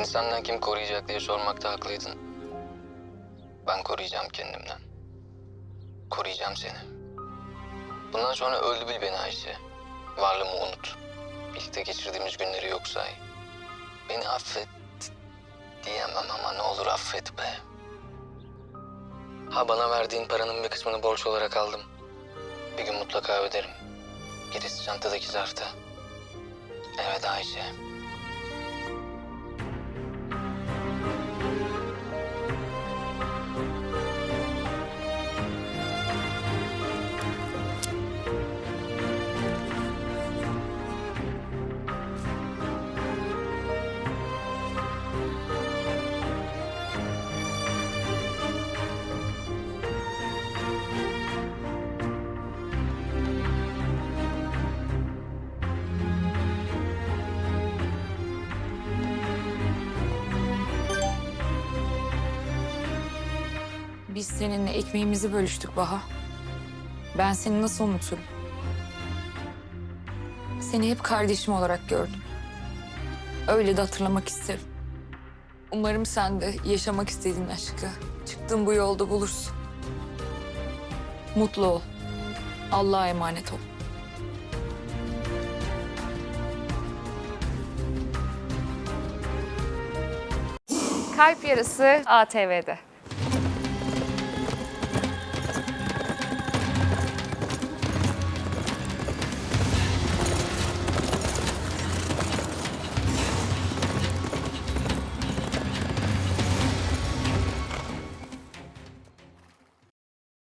senden kim koruyacak diye sormakta haklıydın. Ben koruyacağım kendimden. Koruyacağım seni. Bundan sonra öldü bil beni Ayşe. Varlığımı unut. Birlikte geçirdiğimiz günleri yok say. Beni affet diyemem ama ne olur affet be. Ha bana verdiğin paranın bir kısmını borç olarak aldım. Bir gün mutlaka öderim. Gerisi çantadaki zarfta. Evet Ayşe. Biz seninle ekmeğimizi bölüştük Baha. Ben seni nasıl unuturum? Seni hep kardeşim olarak gördüm. Öyle de hatırlamak isterim. Umarım sen de yaşamak istediğin aşkı çıktığın bu yolda bulursun. Mutlu ol. Allah'a emanet ol. Kalp Yarısı ATV'de.